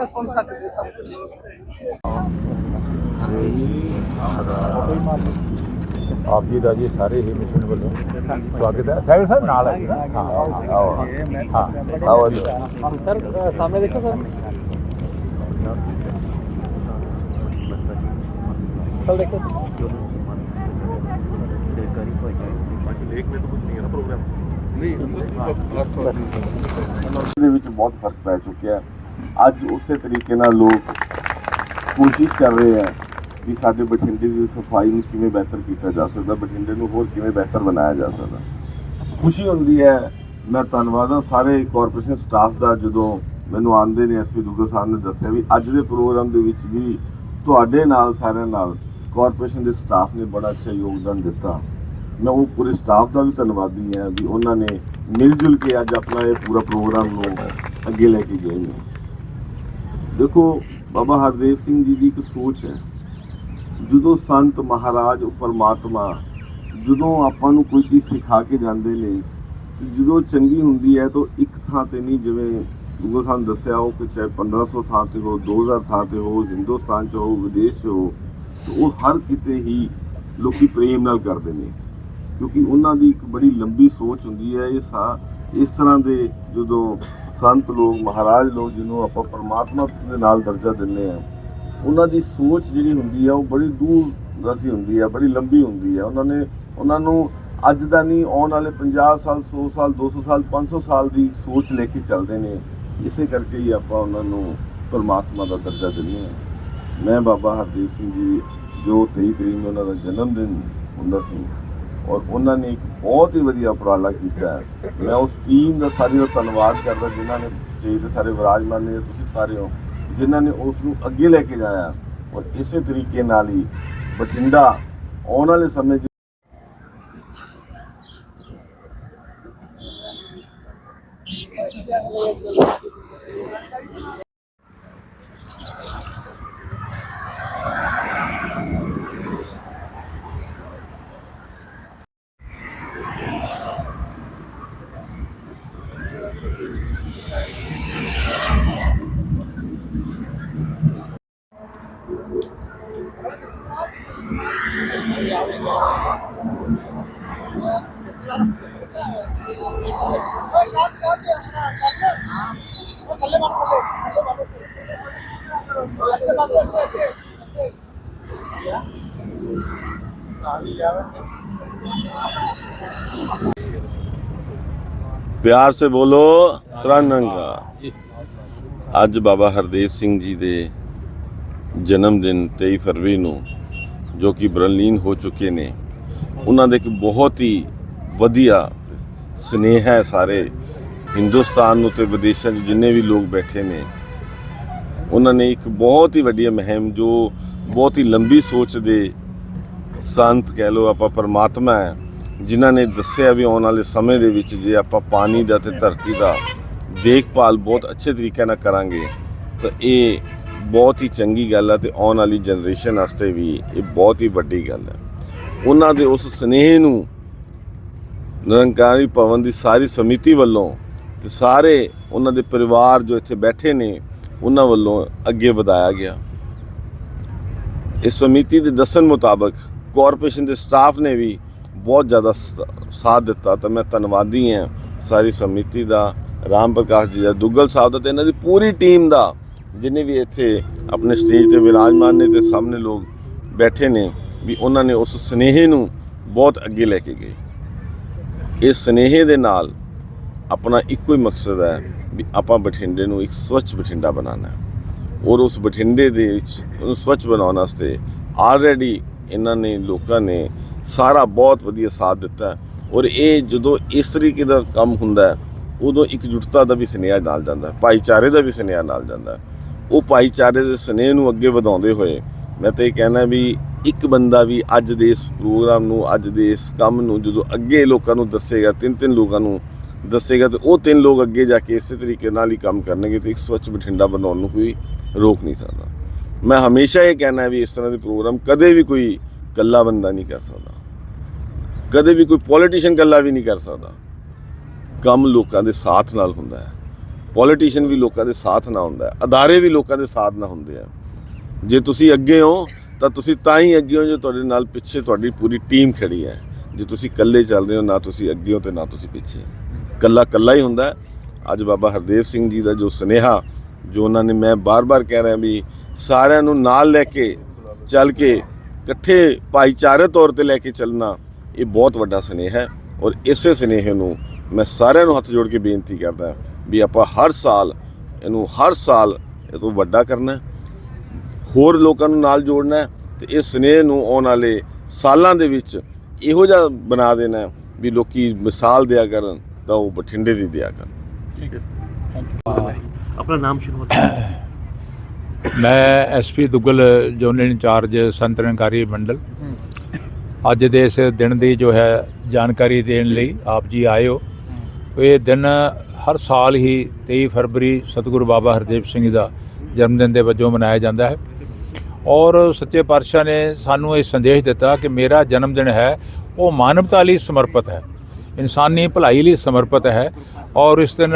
ਆਪਾਂ ਸੁਣ ਸਕਦੇ ਸਭ ਕੁਝ ਆਪ ਜੀ ਦਾ ਜੀ ਸਾਰੇ ਹੀ ਮਿਸ਼ਨ ਵੱਲੋਂ ਸਵਾਗਤ ਹੈ ਸਾਹਿਬ ਸਾਹਿਬ ਨਾਲ ਹੈ ਜੀ ਨਾ? ਹਾਂ ਆਓ ਹਾਂ ਆਓ ਜੀ ਸਰ ਸਾਹਮਣੇ ਦੇਖੋ ਸਰ ਚਲ ਦੇਖੋ ਦੇ ਵਿੱਚ ਬਹੁਤ ਫ਼ਰਕ ਪੈ ਚੁੱਕਿਆ ਹੈ ਅੱਜ ਉਸੇ ਤਰੀਕੇ ਨਾਲ ਲੋਕ ਕੋਸ਼ਿਸ਼ ਕਰ ਰਹੇ ਹੈ ਕਿ ਸਾਡੇ ਬਠਿੰਡੇ ਦੀ ਸਫ਼ਾਈ ਨੂੰ ਕਿਵੇਂ ਬਿਹਤਰ ਕੀਤਾ ਜਾ ਸਕਦਾ, ਬਠਿੰਡੇ ਨੂੰ ਹੋਰ ਕਿਵੇਂ ਬਿਹਤਰ ਬਣਾਇਆ ਜਾ ਸਕਦਾ। ਖੁਸ਼ੀ ਹੁੰਦੀ ਹੈ, ਮੈਂ ਧੰਨਵਾਦ ਹਾਂ ਸਾਰੇ ਕਾਰਪੋਰੇਸ਼ਨ ਸਟਾਫ ਦਾ ਜਦੋਂ ਮੈਨੂੰ ਆਂਦੇ ਨੇ ਐਸਪੀ ਦੁੱਗਲ ਸਾਹਿਬ ਨੇ ਦੱਸਿਆ ਵੀ ਅੱਜ ਦੇ ਪ੍ਰੋਗਰਾਮ ਦੇ ਵਿੱਚ ਵੀ ਤੁਹਾਡੇ ਨਾਲ, ਸਾਰਿਆਂ ਨਾਲ ਕਾਰਪੋਰੇਸ਼ਨ ਦੇ ਸਟਾਫ ਨੇ ਬੜਾ ਅੱਛਾ ਯੋਗਦਾਨ ਦਿੱਤਾ। ਮੈਂ ਉਹ ਪੂਰੇ ਸਟਾਫ ਦਾ ਵੀ ਧੰਨਵਾਦੀ ਹਾਂ ਵੀ ਉਹਨਾਂ ਨੇ ਮਿਲ ਜੁਲ ਕੇ ਅੱਜ ਆਪਣਾ ਇਹ ਪੂਰਾ ਪ੍ਰੋਗਰਾਮ ਨੂੰ ਅੱਗੇ ਲੈ ਕੇ ਗਏ ਨੇ। ਦੇਖੋ, ਬਾਬਾ ਹਰਦੇਵ ਸਿੰਘ ਜੀ ਦੀ ਇੱਕ ਸੋਚ ਹੈ। ਜਦੋਂ ਸੰਤ ਮਹਾਰਾਜ, ਪਰਮਾਤਮਾ ਜਦੋਂ ਆਪਾਂ ਨੂੰ ਕੋਈ ਚੀਜ਼ ਸਿਖਾ ਕੇ ਜਾਂਦੇ ਨੇ ਤੇ ਜਦੋਂ ਚੰਗੀ ਹੁੰਦੀ ਹੈ ਤਾਂ ਇੱਕ ਥਾਂ ਤੇ ਨਹੀਂ, ਜਿਵੇਂ ਗੁਰੂ ਸਾਹਿਬ ਦੱਸਿਆ ਉਹ ਕਿ ਚਾਹੇ 1500 ਥਾਂ ਤੇ ਹੋ 2000 ਥਾਂ ਤੇ ਹੋ, ਹਿੰਦੁਸਤਾਨ ਚ ਹੋ, ਵਿਦੇਸ਼ 'ਚ ਹੋ ਉਹ ਹਰ ਕਿਤੇ ਹੀ ਲੋਕੀ ਪ੍ਰੇਮ ਨਾਲ ਕਰਦੇ ਨੇ। ਕਿਉਂਕਿ ਉਹਨਾਂ ਦੀ ਇੱਕ ਬੜੀ ਲੰਬੀ ਸੋਚ ਹੁੰਦੀ ਹੈ, ਇਹ ਸਾ, ਇਸ ਤਰ੍ਹਾਂ ਦੇ ਜਦੋਂ ਸੰਤ ਲੋਕ, ਮਹਾਰਾਜ ਲੋਕ ਜਿਹਨੂੰ ਆਪਾਂ ਪਰਮਾਤਮਾ ਦੇ ਨਾਲ ਦਰਜਾ ਦਿੰਦੇ ਆ ਉਹਨਾਂ ਦੀ ਸੋਚ ਜਿਹੜੀ ਹੁੰਦੀ ਹੈ ਉਹ ਬੜੀ ਦੂਰ ਦਰਸੀ ਹੁੰਦੀ ਹੈ ਬੜੀ ਲੰਬੀ ਹੁੰਦੀ ਹੈ ਉਹਨਾਂ ਨੇ, ਉਹਨਾਂ ਨੂੰ ਅੱਜ ਦਾ ਨਹੀਂ, ਆਉਣ ਵਾਲੇ 50 ਸਾਲ 100 ਸਾਲ 200 ਸਾਲ 500 ਸਾਲ ਦੀ ਸੋਚ ਲੈ ਕੇ ਚੱਲਦੇ ਨੇ। ਇਸੇ ਕਰਕੇ ਹੀ ਆਪਾਂ ਉਹਨਾਂ ਨੂੰ ਪਰਮਾਤਮਾ ਦਾ ਦਰਜਾ ਦਿੰਦੇ ਹਾਂ। ਮੈਂ ਬਾਬਾ ਹਰਦੀਪ ਸਿੰਘ ਜੀ, ਜੋ 23 ਤਰੀਕ ਨੂੰ ਉਹਨਾਂ ਦਾ ਜਨਮ ਦਿਨ ਹੁੰਦਾ ਸੀ ਔਰ ਉਹਨਾਂ ਨੇ ਇੱਕ ਬਹੁਤ ਹੀ ਵਧੀਆ ਉਪਰਾਲਾ ਕੀਤਾ ਹੈ। ਮੈਂ ਉਸ ਟੀਮ ਦਾ ਸਾਰੀ ਦਾ ਧੰਨਵਾਦ ਕਰਦਾ, ਜਿਨ੍ਹਾਂ ਨੇ ਸਟੇਜ ਦੇ ਸਾਰੇ ਵਿਰਾਜਮਾਨ ਨੇ, ਤੁਸੀਂ ਸਾਰੇ ਹੋ, ਜਿਨ੍ਹਾਂ ਨੇ ਉਸ ਨੂੰ ਅੱਗੇ ਲੈ ਕੇ ਜਾਇਆ। ਔਰ ਇਸੇ ਤਰੀਕੇ ਨਾਲ ਹੀ ਬਠਿੰਡਾ ਆਉਣ ਵਾਲੇ ਸਮੇਂ ਪਿਆਰ ਸੇ ਬੋਲੋ ਤ੍ਰਿਰੰਗਾ ਅੱਜ ਬਾਬਾ ਹਰਦੇਵ ਸਿੰਘ ਜੀ ਦੇ ਜਨਮ ਦਿਨ 23 ਫਰਵਰੀ ਨੂੰ ਜੋ ਕਿ ਬਰਲੀਨ ਹੋ ਚੁੱਕੇ ਨੇ ਉਹਨਾਂ ਦੇ ਇੱਕ ਬਹੁਤ ਹੀ ਵਧੀਆ ਸਨੇਹ ਹੈ ਸਾਰੇ। ਹਿੰਦੁਸਤਾਨ ਨੂੰ ਤੇ ਵਿਦੇਸ਼ਾਂ 'ਚ ਜਿੰਨੇ ਵੀ ਲੋਕ ਬੈਠੇ ਨੇ, ਉਹਨਾਂ ਨੇ ਇੱਕ ਬਹੁਤ ਹੀ ਵੱਡੀ ਮੁਹਿੰਮ ਜੋ ਬਹੁਤ ਹੀ ਲੰਬੀ ਸੋਚ ਦੇ ਸੰਤ ਕਹਿ ਲੋ ਆਪਾਂ ਪਰਮਾਤਮਾ ਹੈ, ਜਿਨ੍ਹਾਂ ਨੇ ਦੱਸਿਆ ਵੀ ਆਉਣ ਵਾਲੇ ਸਮੇਂ ਦੇ ਵਿੱਚ ਜੇ ਆਪਾਂ ਪਾਣੀ ਦਾ ਤੇ ਧਰਤੀ ਦਾ ਦੇਖਭਾਲ ਬਹੁਤ ਅੱਛੇ ਤਰੀਕੇ ਨਾਲ ਕਰਾਂਗੇ, ਤਾਂ ਇਹ ਬਹੁਤ ਹੀ ਚੰਗੀ ਗੱਲ ਹੈ ਤੇ ਆਉਣ ਵਾਲੀ ਜਨਰੇਸ਼ਨ ਵਾਸਤੇ ਵੀ ਇਹ ਬਹੁਤ ਹੀ ਵੱਡੀ ਗੱਲ ਹੈ ਉਹਨਾਂ ਦੇ ਉਸ ਸਨੇਹ ਨੂੰ ਨਿਰੰਕਾਰੀ ਭਵਨ ਦੀ ਸਾਰੀ ਸਮਿਤੀ ਵੱਲੋਂ ਤੇ ਸਾਰੇ ਉਹਨਾਂ ਦੇ ਪਰਿਵਾਰ ਜੋ ਇੱਥੇ ਬੈਠੇ ਨੇ, ਉਹਨਾਂ ਵੱਲੋਂ ਅੱਗੇ ਵਧਾਇਆ ਗਿਆ। ਇਸ ਸਮਿਤੀ ਦੇ ਦੱਸਣ ਮੁਤਾਬਕ ਕਾਰਪੋਰੇਸ਼ਨ ਦੇ ਸਟਾਫ ਨੇ ਵੀ ਬਹੁਤ ਜ਼ਿਆਦਾ ਸਾਥ ਦਿੱਤਾ ਤਾਂ ਮੈਂ ਧੰਨਵਾਦੀ ਹਾਂ ਸਾਰੀ ਸਮਿਤੀ ਦਾ, ਰਾਮ ਪ੍ਰਕਾਸ਼ ਜੀ ਦਾ, ਦੁੱਗਲ ਸਾਹਿਬ ਦਾ ਤੇ ਇਹਨਾਂ ਦੀ ਪੂਰੀ ਟੀਮ ਦਾ, ਜਿਨੇ ਵੀ ਇੱਥੇ ਆਪਣੇ ਸਟੇਜ ਤੇ ਵਿਰਾਜਮਾਨ ਨੇ ਤੇ ਸਾਹਮਣੇ ਲੋਕ ਬੈਠੇ ਨੇ ਵੀ ਉਹਨਾਂ ਨੇ ਉਸ ਸਨੇਹ ਨੂੰ ਬਹੁਤ ਅੱਗੇ ਲੈ ਕੇ ਗਏ। ਇਸ ਸਨੇਹ ਦੇ ਨਾਲ ਆਪਣਾ ਇੱਕੋ ਹੀ ਮਕਸਦ ਹੈ ਵੀ ਆਪਾਂ ਬਠਿੰਡੇ ਨੂੰ ਇੱਕ ਸਵੱਛ ਬਠਿੰਡਾ ਬਣਾਉਣਾ ਔਰ ਉਸ ਬਠਿੰਡੇ ਦੇ ਵਿੱਚ ਉਹਨੂੰ ਸਵੱਛ ਬਣਾਉਣ ਵਾਸਤੇ ਆਲਰੇਡੀ ਇਹਨਾਂ ਨੇ ਲੋਕਾਂ ਨੇ ਸਾਰਾ ਬਹੁਤ ਵਧੀਆ ਸਾਥ ਦਿੱਤਾ ਔਰ ਇਹ ਜਦੋਂ ਇਸ ਤਰੀਕੇ ਦਾ ਕੰਮ ਹੁੰਦਾ ਹੈ, ਉਦੋਂ ਇਕਜੁੱਟਤਾ ਦਾ ਵੀ ਸੁਨੇਹਾ ਨਾਲ ਜਾਂਦਾ ਭਾਈਚਾਰੇ ਦਾ ਵੀ ਸੁਨੇਹਾ ਨਾਲ ਜਾਂਦਾ ਉਹ ਭਾਈਚਾਰੇ ਦੇ ਸੁਨੇਹ ਨੂੰ ਅੱਗੇ ਵਧਾਉਂਦੇ ਹੋਏ ਮੈਂ ਤਾਂ ਇਹ ਕਹਿਣਾ ਵੀ ਇੱਕ ਬੰਦਾ ਵੀ ਅੱਜ ਦੇ ਇਸ ਪ੍ਰੋਗਰਾਮ ਨੂੰ ਅੱਜ ਦੇ ਇਸ ਕੰਮ ਨੂੰ ਜਦੋਂ ਅੱਗੇ ਲੋਕਾਂ ਨੂੰ ਦੱਸੇਗਾ ਤਿੰਨ ਤਿੰਨ ਲੋਕਾਂ ਨੂੰ ਦੱਸੇਗਾ ਤੇ ਉਹ ਤਿੰਨ ਲੋਕ ਅੱਗੇ ਜਾ ਕੇ ਇਸੇ ਤਰੀਕੇ ਨਾਲ ਹੀ ਕੰਮ ਕਰਨਗੇ ਤੇ ਇੱਕ ਸਵੱਛ ਬਠਿੰਡਾ ਬਣਾਉਣ ਨੂੰ ਕੋਈ ਰੋਕ ਨਹੀਂ ਸਕਦਾ। ਮੈਂ ਹਮੇਸ਼ਾ ਇਹ ਕਹਿਣਾ ਵੀ ਇਸ ਤਰ੍ਹਾਂ ਦੇ ਪ੍ਰੋਗਰਾਮ ਕਦੇ ਵੀ ਕੋਈ ਇਕੱਲਾ ਬੰਦਾ ਨਹੀਂ ਕਰ ਸਕਦਾ। ਕਦੇ ਵੀ ਕੋਈ ਪੋਲੀਟੀਸ਼ੀਅਨ ਇਕੱਲਾ ਵੀ ਨਹੀਂ ਕਰ ਸਕਦਾ। ਕੰਮ ਲੋਕਾਂ ਦੇ ਸਾਥ ਨਾਲ ਹੁੰਦਾ ਹੈ। ਪੋਲੀਟੀਸ਼ੀਅਨ ਵੀ ਲੋਕਾਂ ਦੇ ਸਾਥ ਨਾਲ ਹੁੰਦਾ ਹੈ, ਅਦਾਰੇ ਵੀ ਲੋਕਾਂ ਦੇ ਸਾਥ ਨਾ ਹੁੰਦੇ ਆ। ਜੇ ਤੁਸੀਂ ਅੱਗੇ ਹੋ ਤਾਂ ਤੁਸੀਂ ਤਾਂ ਹੀ ਅੱਗੇ ਹੋ ਜੇ ਤੁਹਾਡੇ ਨਾਲ ਪਿੱਛੇ ਤੁਹਾਡੀ ਪੂਰੀ ਟੀਮ ਖੜੀ ਹੈ। ਜੇ ਤੁਸੀਂ ਇਕੱਲੇ ਚੱਲ ਰਹੇ ਹੋ, ਨਾ ਤੁਸੀਂ ਅੱਗੇ ਹੋ ਤੇ ਨਾ ਤੁਸੀਂ ਪਿੱਛੇ। ਇਕੱਲਾ ਇਕੱਲਾ ਹੀ ਹੁੰਦਾ ਅੱਜ ਬਾਬਾ ਹਰਦੇਵ ਸਿੰਘ ਜੀ ਦਾ ਜੋ ਸੁਨੇਹਾ, ਜੋ ਉਹਨਾਂ ਨੇ ਮੈਂ ਬਾਰ-ਬਾਰ ਕਹਿ ਰਿਹਾ ਵੀ ਸਾਰਿਆਂ ਨੂੰ ਨਾਲ ਲੈ ਕੇ ਚੱਲ ਕੇ, ਇਕੱਠੇ ਭਾਈਚਾਰੇ ਤੌਰ ਤੇ ਲੈ ਕੇ ਚੱਲਣਾ, ਇਹ ਬਹੁਤ ਵੱਡਾ ਸੁਨੇਹਾ ਹੈ। ਔਰ ਇਸੇ ਸੁਨੇਹੇ ਨੂੰ ਮੈਂ ਸਾਰਿਆਂ ਨੂੰ ਹੱਥ ਜੋੜ ਕੇ ਬੇਨਤੀ ਕਰਦਾ ਵੀ ਆਪਾਂ ਹਰ ਸਾਲ, ਇਹਨੂੰ ਹਰ ਸਾਲ ਇਹ ਤੋਂ ਵੱਡਾ ਕਰਨਾ ਹੋਰ ਲੋਕਾਂ ਨੂੰ ਨਾਲ ਜੋੜਨਾ ਤੇ ਇਸ ਸਨੇਹ ਨੂੰ ਆਉਣ ਵਾਲੇ ਸਾਲਾਂ ਦੇ ਵਿੱਚ ਇਹੋ ਜਿਹਾ ਬਣਾ ਦੇਣਾ ਵੀ ਲੋਕੀ ਮਿਸਾਲ ਦਿਆ ਕਰਨ ਤਾਂ ਉਹ ਬਠਿੰਡੇ ਦੀ ਦਿਆ ਕਰਨ। ਠੀਕ ਹੈ। ਆਪਣਾ ਨਾਮ ਸ਼ੁਰੂ ਮੈਂ ਐਸਪੀ ਦੁੱਗਲ ਜੋਨਲ ਇੰਚਾਰਜ ਸੰਤਰਨਕਾਰੀ ਮੰਡਲ। ਅੱਜ ਦੇ ਇਸ ਦਿਨ ਦੀ ਜੋ ਹੈ ਜਾਣਕਾਰੀ ਦੇਣ ਲਈ ਆਪ ਜੀ ਆਏ ਹੋ ਇਹ ਦਿਨ ਹਰ ਸਾਲ ਹੀ 23 ਫਰਵਰੀ ਸਤਿਗੁਰੂ ਬਾਬਾ ਹਰਦੇਵ ਸਿੰਘ ਦਾ ਜਨਮ ਦਿਨ ਦੇ ਵਜੋਂ ਮਨਾਇਆ ਜਾਂਦਾ ਹੈ। ਔਰ ਸੱਚੇ ਪਾਤਸ਼ਾਹ ਨੇ ਸਾਨੂੰ ਇਹ ਸੰਦੇਸ਼ ਦਿੱਤਾ ਕਿ ਮੇਰਾ ਜਨਮ ਦਿਨ ਹੈ, ਉਹ ਮਾਨਵਤਾ ਲਈ ਸਮਰਪਿਤ ਹੈ, ਇਨਸਾਨੀ ਭਲਾਈ ਲਈ ਸਮਰਪਿਤ ਹੈ ਔਰ ਇਸ ਦਿਨ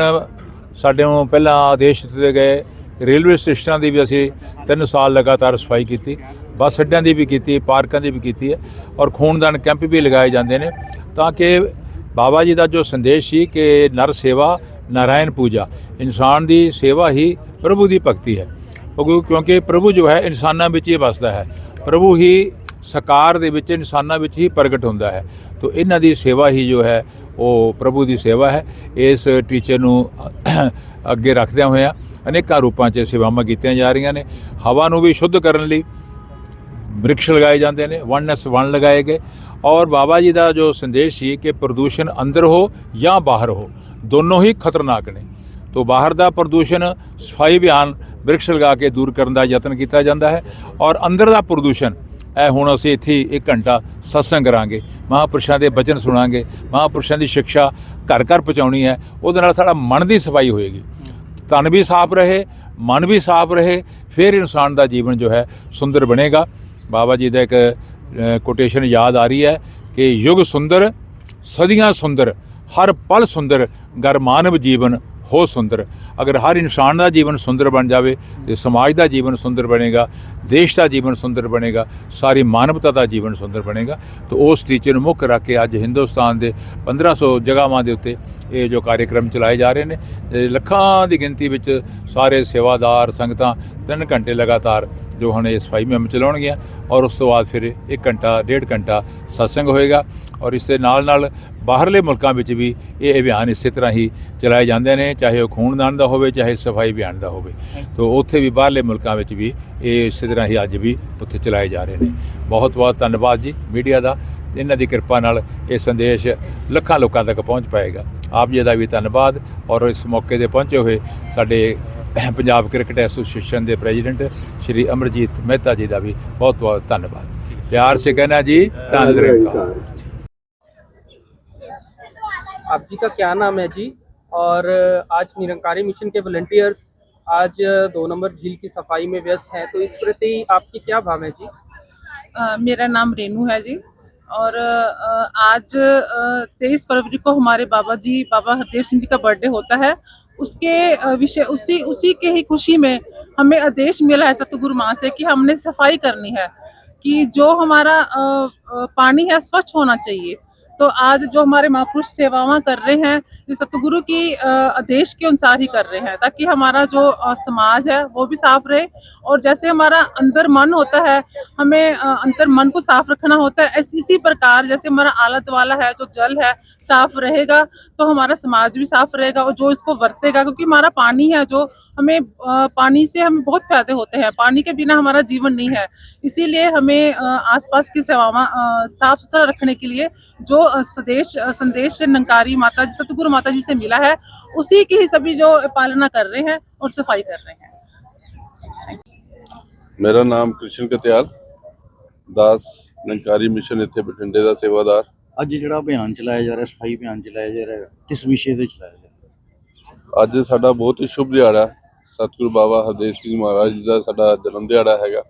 ਸਾਡੇ ਨੂੰ ਪਹਿਲਾਂ ਆਦੇਸ਼ ਦਿੱਤੇ ਗਏ, ਰੇਲਵੇ ਸਟੇਸ਼ਨਾਂ ਦੀ ਵੀ ਅਸੀਂ 3 ਸਾਲ ਲਗਾਤਾਰ ਸਫ਼ਾਈ ਕੀਤੀ, ਬੱਸ ਅੱਡਿਆਂ ਦੀ ਵੀ ਕੀਤੀ, ਪਾਰਕਾਂ ਦੀ ਵੀ ਕੀਤੀ ਹੈ ਔਰ ਖੂਨਦਾਨ ਕੈਂਪ ਵੀ ਲਗਾਏ ਜਾਂਦੇ ਨੇ ਤਾਂ ਕਿ ਬਾਬਾ ਜੀ ਦਾ ਜੋ ਸੰਦੇਸ਼ ਸੀ ਕਿ ਨਰ ਸੇਵਾ, ਨਾਰਾਇਣ ਪੂਜਾ, ਇਨਸਾਨ ਦੀ ਸੇਵਾ ਹੀ ਪ੍ਰਭੂ ਦੀ ਭਗਤੀ ਹੈ। ਕਿਉਂਕਿ ਕਿਉਂਕਿ ਪ੍ਰਭੂ ਜੋ ਹੈ, ਇਨਸਾਨਾਂ ਵਿੱਚ ਹੀ ਵਸਦਾ ਹੈ। ਪ੍ਰਭੂ ਹੀ ਸਕਾਰ ਦੇ ਵਿੱਚ, ਇਨਸਾਨਾਂ ਵਿੱਚ ਹੀ ਪ੍ਰਗਟ ਹੁੰਦਾ ਹੈ। ਤੋਂ ਇਹਨਾਂ ਦੀ ਸੇਵਾ ਹੀ ਜੋ ਹੈ, ਉਹ ਪ੍ਰਭੂ ਦੀ ਸੇਵਾ ਹੈ। ਇਸ ਟੀਚਰ ਨੂੰ ਅੱਗੇ ਰੱਖਦਿਆਂ ਹੋਇਆਂ ਅਨੇਕਾਂ ਰੂਪਾਂ 'ਚ ਸੇਵਾਵਾਂ ਕੀਤੀਆਂ ਜਾ ਰਹੀਆਂ ਨੇ। ਹਵਾ ਨੂੰ ਵੀ ਸ਼ੁੱਧ ਕਰਨ ਲਈ ਬ੍ਰਿਕਸ਼ ਲਗਾਏ ਜਾਂਦੇ ਨੇ ਵਨਨੈਸ ਵਨ ਲਗਾਏ ਗਏ। ਔਰ ਬਾਬਾ ਜੀ ਦਾ ਜੋ ਸੰਦੇਸ਼ ਸੀ ਕਿ ਪ੍ਰਦੂਸ਼ਣ ਅੰਦਰ ਹੋ ਜਾਂ ਬਾਹਰ ਹੋ, ਦੋਨੋਂ ਹੀ ਖਤਰਨਾਕ ਨੇ। ਤੋਂ ਬਾਹਰ ਦਾ ਪ੍ਰਦੂਸ਼ਣ, ਸਫ਼ਾਈ ਅਭਿਆਨ ਬ੍ਰਿਕਸ਼ ਲਗਾ ਕੇ ਦੂਰ ਕਰਨ ਦਾ ਯਤਨ ਕੀਤਾ ਜਾਂਦਾ ਹੈ ਔਰ ਅੰਦਰ ਦਾ ਪ੍ਰਦੂਸ਼ਣ, ਇਹ ਹੁਣ ਅਸੀਂ ਇੱਥੇ ਹੀ ਇੱਕ ਘੰਟਾ ਸਤਸੰਗ ਕਰਾਂਗੇ। ਮਹਾਂਪੁਰਸ਼ਾਂ ਦੇ ਬਚਨ ਸੁਣਾਂਗੇ, ਮਹਾਂਪੁਰਸ਼ਾਂ ਦੀ ਸਿੱਖਿਆ ਘਰ ਘਰ ਪਹੁੰਚਾਉਣੀ ਹੈ, ਉਹਦੇ ਨਾਲ ਸਾਡਾ ਮਨ ਦੀ ਸਫ਼ਾਈ ਹੋਏਗੀ। ਤਨ ਵੀ ਸਾਫ਼ ਰਹੇ, ਮਨ ਵੀ ਸਾਫ਼ ਰਹੇ, ਫਿਰ ਇਨਸਾਨ ਦਾ ਜੀਵਨ ਜੋ ਹੈ ਸੁੰਦਰ ਬਣੇਗਾ। ਬਾਬਾ ਜੀ ਦਾ ਇੱਕ ਕੋਟੇਸ਼ਨ ਯਾਦ ਆ ਰਹੀ ਹੈ ਕਿ ਯੁਗ ਸੁੰਦਰ, ਸਦੀਆਂ ਸੁੰਦਰ, ਹਰ ਪਲ ਸੁੰਦਰ, ਗਰਮਾਨਵ ਜੀਵਨ ਹੋ ਸੁੰਦਰ। ਅਗਰ ਹਰ ਇਨਸਾਨ ਦਾ ਜੀਵਨ ਸੁੰਦਰ ਬਣ ਜਾਵੇ ਤੇ ਸਮਾਜ ਦਾ ਜੀਵਨ ਸੁੰਦਰ ਬਣੇਗਾ ਦੇਸ਼ ਦਾ ਜੀਵਨ ਸੁੰਦਰ ਬਣੇਗਾ ਸਾਰੀ ਮਾਨਵਤਾ ਦਾ ਜੀਵਨ ਸੁੰਦਰ ਬਣੇਗਾ। ਤਾਂ ਉਸ ਟੀਚੇ ਨੂੰ ਮੁੱਖ ਰੱਖ ਕੇ ਅੱਜ ਹਿੰਦੁਸਤਾਨ ਦੇ 1500 ਜਗ੍ਹਾਵਾਂ ਦੇ ਉੱਤੇ ਇਹ ਜੋ ਕਾਰਜਕ੍ਰਮ ਚਲਾਏ ਜਾ ਰਹੇ ਨੇ ਲੱਖਾਂ ਦੀ ਗਿਣਤੀ ਵਿੱਚ ਸਾਰੇ ਸੇਵਾਦਾਰ ਸੰਗਤਾਂ 3 ਘੰਟੇ ਲਗਾਤਾਰ ਜੋ ਹੁਣ ਇਹ ਸਫ਼ਾਈ ਮੁਹਿੰਮ ਚਲਾਉਣਗੀਆਂ ਔਰ ਉਸ ਤੋਂ ਬਾਅਦ ਫਿਰ 1 ਘੰਟਾ ਡੇਢ ਘੰਟਾ ਸਤਸੰਗ ਹੋਏਗਾ ਔਰ ਇਸ ਦੇ ਨਾਲ ਨਾਲ ਬਾਹਰਲੇ ਮੁਲਕਾਂ ਵਿੱਚ ਵੀ ਇਹ ਅਭਿਆਨ ਇਸੇ ਤਰ੍ਹਾਂ ਹੀ ਚਲਾਏ ਜਾਂਦੇ ਨੇ ਚਾਹੇ ਉਹ ਖੂਨਦਾਨ ਦਾ ਹੋਵੇ ਚਾਹੇ ਸਫ਼ਾਈ ਅਭਿਆਨ ਦਾ ਹੋਵੇ। ਤੋਂ ਉੱਥੇ ਵੀ ਬਾਹਰਲੇ ਮੁਲਕਾਂ ਵਿੱਚ ਵੀ ਇਹ ਇਸੇ ਤਰ੍ਹਾਂ ਹੀ ਅੱਜ ਵੀ ਉੱਥੇ ਚਲਾਏ ਜਾ ਰਹੇ ਨੇ ਬਹੁਤ ਬਹੁਤ ਧੰਨਵਾਦ ਜੀ ਮੀਡੀਆ ਦਾ ਇਹਨਾਂ ਦੀ ਕਿਰਪਾ ਨਾਲ ਇਹ ਸੰਦੇਸ਼ ਲੱਖਾਂ ਲੋਕਾਂ ਤੱਕ ਪਹੁੰਚ ਪਾਏਗਾ ਆਪ ਜੀ ਦਾ ਵੀ ਧੰਨਵਾਦ ਔਰ ਇਸ ਮੌਕੇ ਤੇ ਪਹੁੰਚੇ ਹੋਏ ਸਾਡੇ ਪੰਜਾਬ ਕ੍ਰਿਕਟ ਐਸੋਸੀਏਸ਼ਨ ਦੇ ਪ੍ਰੈਜ਼ੀਡੈਂਟ ਸ਼੍ਰੀ ਅਮਰਜੀਤ ਮਹਿਤਾ ਜੀ ਦਾ ਵੀ ਬਹੁਤ ਬਹੁਤ ਧੰਨਵਾਦ ਪਿਆਰ ਸੇ ਕਹਿਣਾ ਜੀ ਧੰਨਵਾਦ आप जी का क्या नाम है जी और आज निरंकारी मिशन के वॉलंटियर्स आज दो नंबर झील की सफ़ाई में व्यस्त हैं तो इस प्रति आपकी क्या भाव है जी? अ, मेरा नाम रेनू है जी और आज तेईस फरवरी को हमारे बाबा जी बाबा हरदेव सिंह जी का बर्थडे होता है। उसके विषय उसी उसी के ही खुशी में हमें आदेश मिला है सतगुरु माँ से कि हमने सफ़ाई करनी है कि जो हमारा पानी है स्वच्छ होना चाहिए। तो आज जो हमारे महापुरुष सेवावां कर रहे हैं ये सतगुरु की आदेश के अनुसार ही कर रहे हैं ताकि हमारा जो समाज है वो भी साफ़ रहे और जैसे हमारा अंदर मन होता है हमें अ, अंदर मन को साफ़ रखना होता है इसी प्रकार जैसे हमारा आलत वाला है जो जल है साफ़ रहेगा तो हमारा समाज भी साफ़ रहेगा और जो इसको वरतेगा क्योंकि हमारा पानी है जो हमें अ, पानी से हमें बहुत फायदे होते हैं पानी के बिना हमारा जीवन नहीं है इसीलिए हमें अ, आसपास की सेवावां अ, साफ सुथरा रखने के लिए जो अ, संदेश अ, संदेश निरंकारी माता जी सतगुरु माता जी से मिला है उसी की ही सभी जो पालना कर रहे हैं और सफाई कर रहे हैं ਮੇਰਾ ਨਾਮ ਕ੍ਰਿਸ਼ਨ ਕਤਿਆਲ ਦਾਸ ਨਿਰੰਕਾਰੀ ਮਿਸ਼ਨ ਇੱਥੇ ਬਠਿੰਡੇ ਦਾ ਸੇਵਾਦਾਰ ਅੱਜ ਜਿਹੜਾ ਅਭਿਆਨ ਚਲਾਇਆ ਜਾ ਰਿਹਾ ਸਫਾਈ ਅਭਿਆਨ ਚਲਾਇਆ ਜਾ ਰਿਹਾ ਕਿਸ ਵਿਸ਼ੇ ਤੇ ਚਲਾਇਆ ਜਾ ਰਿਹਾ ਅੱਜ ਸਾਡਾ ਬਹੁਤ ਹੀ ਸ਼ੁਭ ਦਿਹਾੜਾ ਹੈ। ਸਤਿਗੁਰੂ ਬਾਬਾ ਹਰਦੇਵ ਸਿੰਘ ਮਹਾਰਾਜ ਜੀ ਦਾ ਸਾਡਾ ਜਨਮ ਦਿਹਾੜਾ ਹੈਗਾ।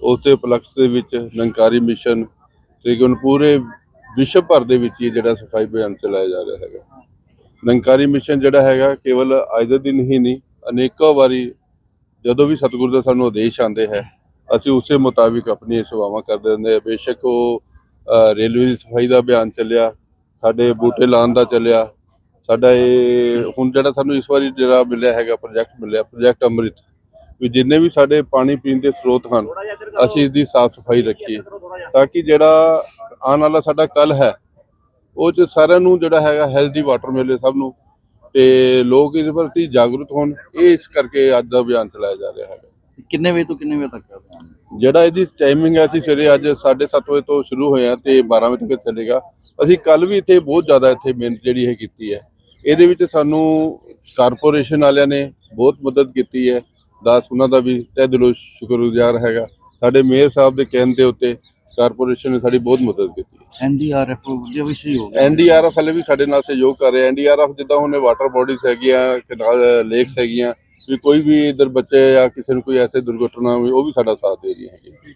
ਉਸ ਦੇ ਉਪਲਕਸ਼ ਦੇ ਵਿੱਚ ਨੰਕਾਰੀ ਮਿਸ਼ਨ ਤਕਰੀਬਨ ਪੂਰੇ ਵਿਸ਼ਵ ਭਰ ਦੇ ਵਿੱਚ ਹੀ ਇਹ ਜਿਹੜਾ ਸਫ਼ਾਈ ਅਭਿਆਨ ਚਲਾਇਆ ਜਾ ਰਿਹਾ ਹੈਗਾ। ਨੰਕਾਰੀ ਮਿਸ਼ਨ ਜਿਹੜਾ ਹੈਗਾ ਕੇਵਲ ਅੱਜ ਦੇ ਦਿਨ ਹੀ ਨਹੀਂ, ਅਨੇਕਾਂ ਵਾਰੀ ਜਦੋਂ ਵੀ ਸਤਿਗੁਰੂ ਦਾ ਸਾਨੂੰ ਆਦੇਸ਼ ਆਉਂਦੇ ਹੈ, ਅਸੀਂ ਉਸੇ ਮੁਤਾਬਿਕ ਆਪਣੀਆਂ ਸੇਵਾਵਾਂ ਕਰਦੇ ਰਹਿੰਦੇ ਹਾਂ। ਬੇਸ਼ੱਕ ਉਹ ਰੇਲਵੇ ਦੀ ਸਫ਼ਾਈ ਦਾ ਅਭਿਆਨ ਚੱਲਿਆ, ਸਾਡੇ ਬੂਟੇ ਲਾਉਣ ਦਾ ਚੱਲਿਆ ਸਾਡਾ ਇਹ ਹੁਣ ਜਿਹੜਾ ਸਾਨੂੰ ਇਸ ਵਾਰੀ ਜਿਹੜਾ ਮਿਲਿਆ ਹੈਗਾ ਪ੍ਰੋਜੈਕਟ ਮਿਲਿਆ ਪ੍ਰੋਜੈਕਟ ਅੰਮ੍ਰਿਤ। ਵੀ ਜਿੰਨੇ ਵੀ ਸਾਡੇ ਪਾਣੀ ਪੀਣ ਦੇ ਸਰੋਤ ਹਨ ਅਸੀਂ ਇਸ ਦੀ ਸਾਫ਼ ਸਫ਼ਾਈ ਰੱਖੀਏ। ਤਾਂ ਕਿ ਜਿਹੜਾ ਆਉਣ ਵਾਲਾ ਸਾਡਾ ਕੱਲ ਹੈ ਉਹ ਚ ਸਾਰਿਆਂ ਨੂੰ ਜਿਹੜਾ ਹੈਗਾ ਹੈਲਦੀ ਵਾਟਰ ਮਿਲੇ ਸਭ ਨੂੰ। ਤੇ ਲੋਕ ਇਹਦੇ ਪ੍ਰਤੀ ਜਾਗਰੂਕ ਹੋਣ ਇਹ ਇਸ ਕਰਕੇ ਅੱਜ ਦਾ ਅਭਿਆਨ ਚਲਾਇਆ ਜਾ ਰਿਹਾ ਹੈਗਾ। ਕਿੰਨੇ ਵਜੇ ਤੋਂ ਕਿੰਨੇ ਵਜੇ ਤੱਕ ਹਾਂ? ਜਿਹੜਾ ਇਹਦੀ ਟਾਈਮਿੰਗ ਹੈ ਅਸੀਂ ਸਵੇਰੇ ਅੱਜ 7:30 ਵਜੇ ਤੋਂ ਸ਼ੁਰੂ ਹੋਏ ਹਾਂ ਤੇ 12 ਵਜੇ ਤੱਕ ਚੱਲੇਗਾ। ਅਸੀਂ ਕੱਲ ਵੀ ਇੱਥੇ ਬਹੁਤ ਜ਼ਿਆਦਾ ਇੱਥੇ ਮਿਹਨਤ ਜਿਹੜੀ ਇਹ ਕੀਤੀ ਹੈ। ਇਹਦੇ ਵਿੱਚ ਸਾਨੂੰ ਕਾਰਪੋਰੇਸ਼ਨ ਵਾਲਿਆਂ ਨੇ ਬਹੁਤ ਮਦਦ ਕੀਤੀ ਹੈ। ਦਾਸ ਉਹਨਾਂ ਦਾ ਵੀ ਤਹਿ ਦਿਲੋਂ ਸ਼ੁਕਰਗੁਜ਼ਾਰ ਹੈਗਾ। ਸਾਡੇ ਮੇਅਰ ਸਾਹਿਬ ਦੇ ਕਹਿਣ ਦੇ ਉੱਤੇ ਕਾਰਪੋਰੇਸ਼ਨ ਨੇ ਸਾਡੀ ਬਹੁਤ ਮਦਦ ਕੀਤੀ ਐਨਡੀਆਰਐਫ ਦੇ ਵੀ ਸਹਿਯੋਗ ਹੈ। ਐਨਡੀਆਰਐਫ ਵਾਲੇ ਵੀ ਸਾਡੇ ਨਾਲ ਸਹਿਯੋਗ ਕਰ ਰਹੇ ਐਨਡੀਆਰਐਫ ਜਿੱਦਾਂ ਹੁਣ ਵਾਟਰ ਬੋਡੀਜ਼ ਹੈਗੀਆਂ ਕਨਾਲ ਲੇਕਸ ਹੈਗੀਆਂ ਵੀ ਕੋਈ ਵੀ ਇਧਰ ਬੱਚੇ ਜਾਂ ਕਿਸੇ ਨੂੰ ਕੋਈ ਐਸੇ ਦੁਰਘਟਨਾ ਹੋਵੇ ਉਹ ਵੀ ਸਾਡਾ ਸਾਥ ਦੇ ਰਹੀ ਹੈਗੀ